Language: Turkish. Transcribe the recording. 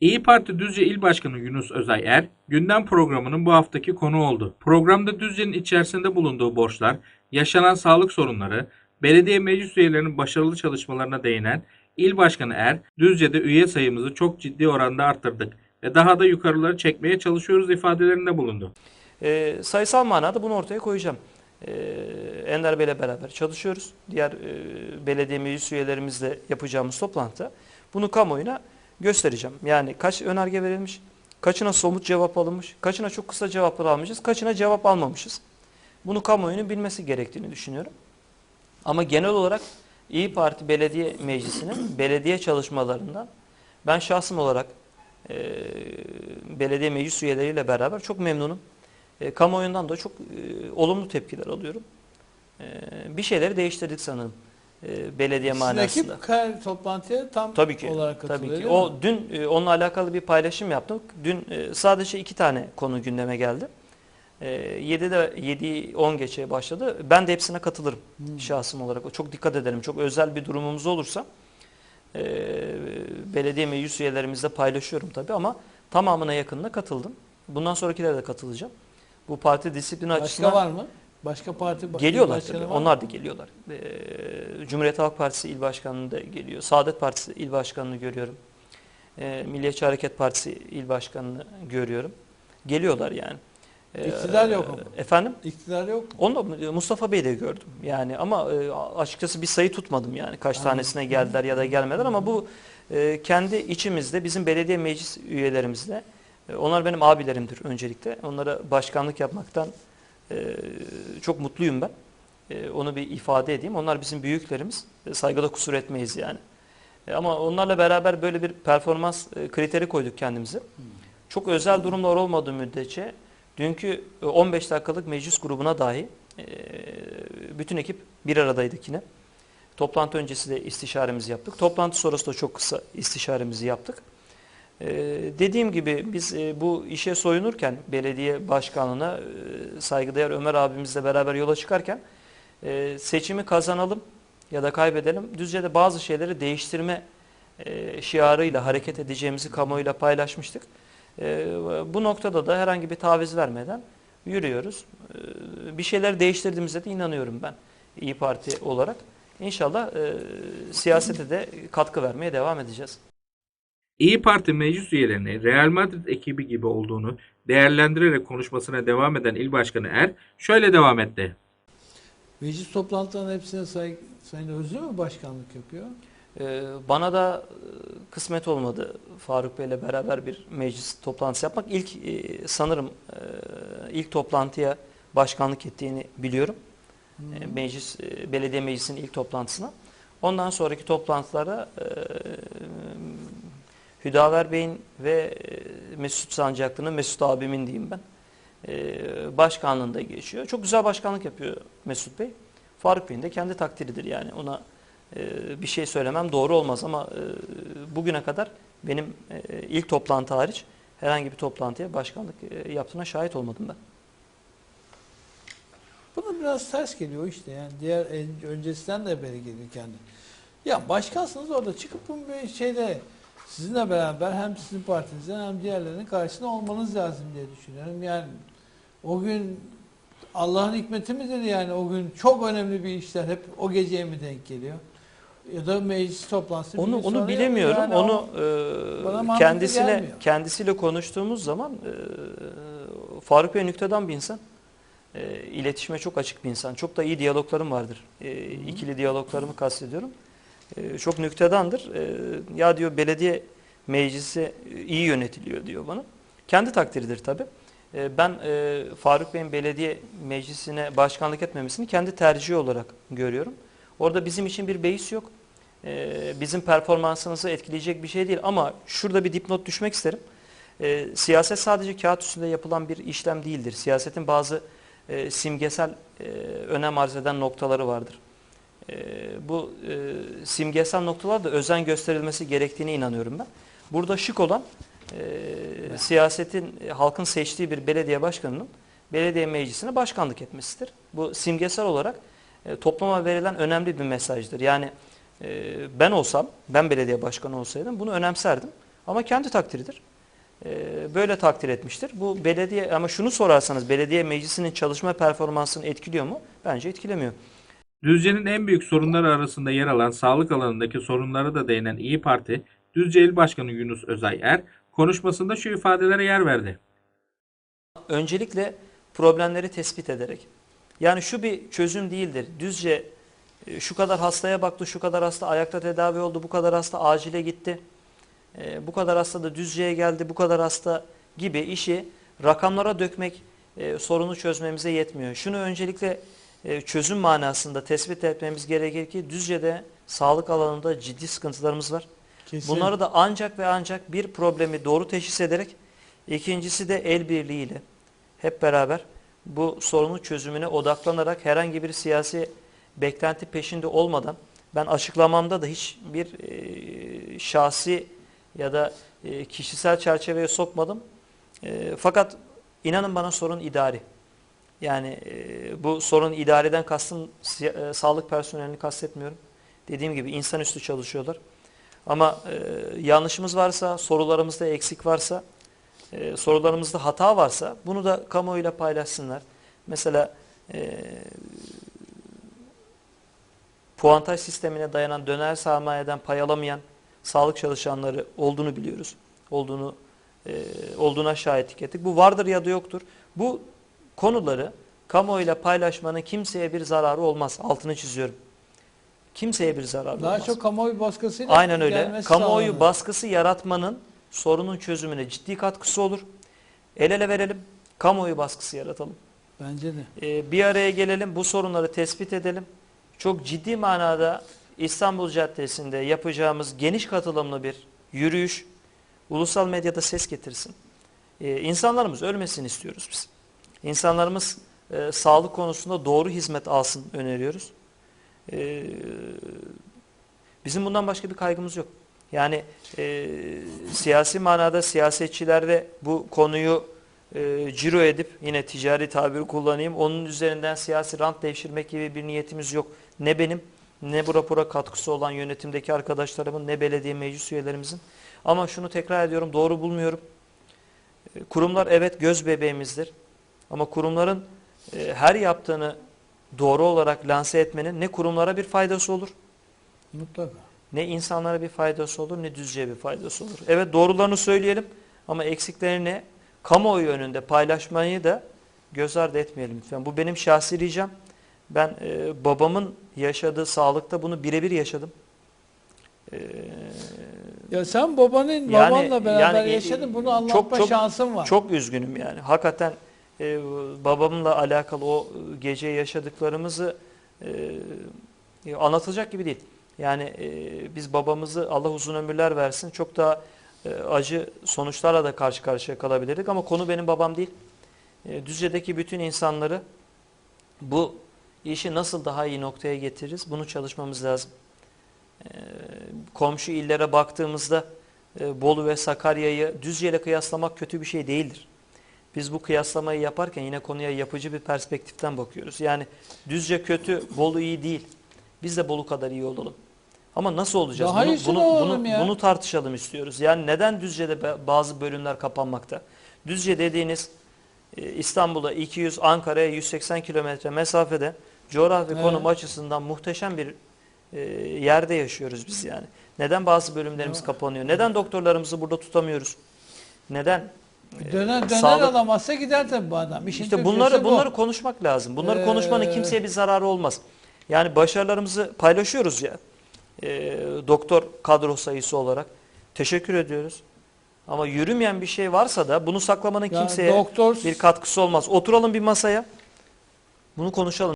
İyi Parti Düzce İl Başkanı Yunus Özay Er, gündem programının bu haftaki konu oldu. Programda Düzce'nin içerisinde bulunduğu borçlar, yaşanan sağlık sorunları, belediye meclis üyelerinin başarılı çalışmalarına değinen İl Başkanı Er, Düzce'de üye sayımızı çok ciddi oranda arttırdık ve daha da yukarıları çekmeye çalışıyoruz ifadelerinde bulundu. E, sayısal manada bunu ortaya koyacağım. E, Ender Bey'le beraber çalışıyoruz. Diğer e, belediye meclis üyelerimizle yapacağımız toplantıda bunu kamuoyuna göstereceğim. Yani kaç önerge verilmiş, kaçına somut cevap alınmış, kaçına çok kısa cevaplar almışız, kaçına cevap almamışız. Bunu kamuoyunun bilmesi gerektiğini düşünüyorum. Ama genel olarak İyi Parti Belediye Meclisi'nin belediye çalışmalarından ben şahsım olarak e, belediye meclis üyeleriyle beraber çok memnunum. E, kamuoyundan da çok e, olumlu tepkiler alıyorum. E, bir şeyleri değiştirdik sanırım e, belediye Sizin manasında. ekip her toplantıya tam Tabii ki. olarak katılıyor Tabii ki. O dün e, onunla alakalı bir paylaşım yaptık. Dün e, sadece iki tane konu gündeme geldi. E, 7'de 7 10 geçeye başladı. Ben de hepsine katılırım Hmm. şahsım olarak. Çok dikkat edelim. Çok özel bir durumumuz olursa e, belediye meclis üyelerimizle paylaşıyorum tabii ama tamamına yakınına katıldım. Bundan sonrakilere de katılacağım. Bu parti disiplini Başka açısından var mı? Başka parti Geliyorlar tabii. Onlar da geliyorlar. Ee, Cumhuriyet Halk Partisi İl Başkanı'nı da geliyor. Saadet Partisi İl Başkanı'nı görüyorum. Ee, Milliyetçi Hareket Partisi İl Başkanı'nı görüyorum. Geliyorlar yani. Ee, İktidar yok ama. Efendim? İktidar yok mu? Onu Mustafa Bey'i de gördüm. Yani ama e, açıkçası bir sayı tutmadım yani. Kaç Anladım. tanesine geldiler ya da gelmediler ama bu e, kendi içimizde bizim belediye meclis üyelerimizle e, onlar benim abilerimdir öncelikle. Onlara başkanlık yapmaktan e, çok mutluyum ben. E, onu bir ifade edeyim. Onlar bizim büyüklerimiz. E, saygıda kusur etmeyiz yani. E, ama onlarla beraber böyle bir performans e, kriteri koyduk kendimize. Çok özel durumlar olmadığı müddetçe dünkü e, 15 dakikalık meclis grubuna dahi e, bütün ekip bir aradaydık yine. Toplantı öncesi de istişaremizi yaptık. Toplantı sonrası da çok kısa istişaremizi yaptık. Ee, dediğim gibi biz e, bu işe soyunurken belediye başkanlığına e, saygıdeğer Ömer abimizle beraber yola çıkarken e, seçimi kazanalım ya da kaybedelim Düzce'de bazı şeyleri değiştirme e, şiarıyla hareket edeceğimizi kamuoyuyla paylaşmıştık. E, bu noktada da herhangi bir taviz vermeden yürüyoruz. E, bir şeyler değiştirdiğimize de inanıyorum ben İyi Parti olarak. İnşallah e, siyasete de katkı vermeye devam edeceğiz. İyi Parti meclis üyelerinin Real Madrid ekibi gibi olduğunu değerlendirerek konuşmasına devam eden İl Başkanı Er şöyle devam etti. Meclis toplantılarının hepsine say Sayın Özlü mü başkanlık yapıyor? Ee, Bana da e, kısmet olmadı Faruk Bey'le beraber bir meclis toplantısı yapmak. İlk e, sanırım e, ilk toplantıya başkanlık ettiğini biliyorum. E, Meclis e, belediye meclisinin ilk toplantısına. Ondan sonraki toplantılara e, Hüdaver Bey'in ve e, Mesut Sancaklı'nın Mesut abimin diyeyim ben. e, Başkanlığında geçiyor. Çok güzel başkanlık yapıyor Mesut Bey. Faruk Bey'in de kendi takdiridir yani ona e, bir şey söylemem doğru olmaz ama bugüne kadar benim ilk toplantı hariç herhangi bir toplantıya başkanlık yaptığına şahit olmadım ben. Bana biraz ters geliyor işte yani diğer en- öncesinden de beri geliyor kendi. Ya başkansınız orada çıkıp bu şeyde sizinle beraber hem sizin partinizden hem diğerlerinin karşısında olmanız lazım diye düşünüyorum. Yani o gün Allah'ın hikmeti midir yani o gün çok önemli bir işler hep o geceye mi denk geliyor? Ya da meclis toplantısı. Onu onu bilemiyorum. Yani onu e, kendisine gelmiyor. kendisiyle konuştuğumuz zaman e, Faruk Bey nüktedan bir insan. E, iletişime çok açık bir insan. Çok da iyi diyaloglarım vardır. E, ikili diyaloglarımı kastediyorum. E, çok nüktedandır. E, ya diyor belediye meclisi iyi yönetiliyor diyor bana. Kendi takdiridir tabii. E, ben e, Faruk Bey'in belediye meclisine başkanlık etmemesini kendi tercihi olarak görüyorum. Orada bizim için bir beis yok. E, bizim performansımızı etkileyecek bir şey değil. Ama şurada bir dipnot düşmek isterim. E, siyaset sadece kağıt üstünde yapılan bir işlem değildir. Siyasetin bazı e, simgesel e, önem arz eden noktaları vardır. E, bu e, simgesel noktalar da özen gösterilmesi gerektiğine inanıyorum ben. Burada şık olan e, siyasetin, e, halkın seçtiği bir belediye başkanının belediye meclisine başkanlık etmesidir. Bu simgesel olarak e, topluma verilen önemli bir mesajdır. Yani e, ben olsam, ben belediye başkanı olsaydım bunu önemserdim. Ama kendi takdiridir. Ee, böyle takdir etmiştir. Bu belediye ama şunu sorarsanız belediye meclisinin çalışma performansını etkiliyor mu? Bence etkilemiyor. Düzce'nin en büyük sorunları arasında yer alan sağlık alanındaki sorunlara da değinen İyi Parti, Düzce İl Başkanı Yunus Özay Er, konuşmasında şu ifadelere yer verdi. Öncelikle problemleri tespit ederek. Yani şu bir çözüm değildir. Düzce e, şu kadar hastaya baktı, şu kadar hasta ayakta tedavi oldu, bu kadar hasta acile gitti. e, Bu kadar hasta da Düzce'ye geldi, bu kadar hasta gibi işi rakamlara dökmek e, sorunu çözmemize yetmiyor. Şunu öncelikle e, çözüm manasında tespit etmemiz gerekir ki Düzce'de sağlık alanında ciddi sıkıntılarımız var. Kesin. Bunları da ancak ve ancak bir problemi doğru teşhis ederek, ikincisi de el birliğiyle hep beraber bu sorunun çözümüne odaklanarak herhangi bir siyasi beklenti peşinde olmadan ben açıklamamda da hiçbir e, şahsi ya da e, kişisel çerçeveye sokmadım. E, fakat inanın bana sorun idari. Yani e, bu sorun idareden kastım e, sağlık personelini kastetmiyorum. Dediğim gibi insanüstü çalışıyorlar. Ama e, yanlışımız varsa, sorularımızda eksik varsa, sorularımızda hata varsa bunu da kamuoyuyla paylaşsınlar. Mesela puantaj sistemine dayanan döner sermayeden pay alamayan sağlık çalışanları olduğunu biliyoruz. Olduğunu e, olduğuna şahitlik ettik. Bu vardır ya da yoktur. Bu konuları kamuoyuyla paylaşmanın kimseye bir zararı olmaz. Altını çiziyorum. Kimseye bir zararı Daha olmaz. çok kamuoyu baskısıyla Aynen öyle. Kamuoyu sağlanır. baskısı yaratmanın sorunun çözümüne ciddi katkısı olur. El ele verelim, kamuoyu baskısı yaratalım. Bence de. Ee, bir araya gelelim, bu sorunları tespit edelim. Çok ciddi manada İstanbul Caddesi'nde yapacağımız geniş katılımlı bir yürüyüş ulusal medyada ses getirsin. Ee, insanlarımız ölmesin istiyoruz biz. İnsanlarımız e, sağlık konusunda doğru hizmet alsın öneriyoruz. Ee, bizim bundan başka bir kaygımız yok. Yani e, siyasi manada siyasetçiler de bu konuyu e, ciro edip yine ticari tabiri kullanayım. Onun üzerinden siyasi rant devşirmek gibi bir niyetimiz yok. Ne benim ne bu rapora katkısı olan yönetimdeki arkadaşlarımın ne belediye meclis üyelerimizin. Ama şunu tekrar ediyorum doğru bulmuyorum. E, Kurumlar evet göz bebeğimizdir. Ama kurumların e, her yaptığını doğru olarak lanse etmenin ne kurumlara bir faydası olur, Mutlaka. ne insanlara bir faydası olur, ne düzceye bir faydası olur. Evet doğrularını söyleyelim ama eksiklerini kamuoyu önünde paylaşmayı da göz ardı etmeyelim lütfen. Bu benim şahsi ricam. Ben e, babamın yaşadığı sağlıkta bunu birebir yaşadım. E, Ya sen babanın Yani- babanla beraber yani, yaşadın. Bunu çok- anlatma çok- şansın var. Çok üzgünüm yani. Hakikaten e, babamla alakalı o gece yaşadıklarımızı e, anlatılacak gibi değil. Yani e, biz babamızı Allah uzun ömürler versin çok daha e, acı sonuçlarla da karşı karşıya kalabilirdik ama konu benim babam değil. E, Düzce'deki bütün insanları bu işi nasıl daha iyi noktaya getiririz bunu çalışmamız lazım. E, komşu illere baktığımızda e, Bolu ve Sakarya'yı Düzce ile kıyaslamak kötü bir şey değildir. Biz bu kıyaslamayı yaparken yine konuya yapıcı bir perspektiften bakıyoruz. Yani Düzce kötü, Bolu iyi değil. Biz de Bolu kadar iyi olalım. Ama nasıl olacağız? Daha bunu, bunu, bunu, ya. bunu tartışalım istiyoruz. Yani neden Düzce'de bazı bölümler kapanmakta? Düzce dediğiniz e, İstanbul'a 200, Ankara'ya 180 kilometre mesafede coğrafi Evet. konum açısından muhteşem bir e, yerde yaşıyoruz biz yani. Neden bazı bölümlerimiz kapanıyor? Neden doktorlarımızı burada tutamıyoruz? Neden? E, Döner döner sağlık- alamazsa gider tabii bu adam. İşin İşte bunları bu. bunları konuşmak lazım. Bunları Ee, konuşmanın kimseye bir zararı olmaz. Yani başarılarımızı paylaşıyoruz ya. e, doktor kadro sayısı olarak teşekkür ediyoruz. Ama yürümeyen bir şey varsa da bunu saklamanın Ya kimseye doktor bir katkısı olmaz. Oturalım bir masaya. Bunu konuşalım.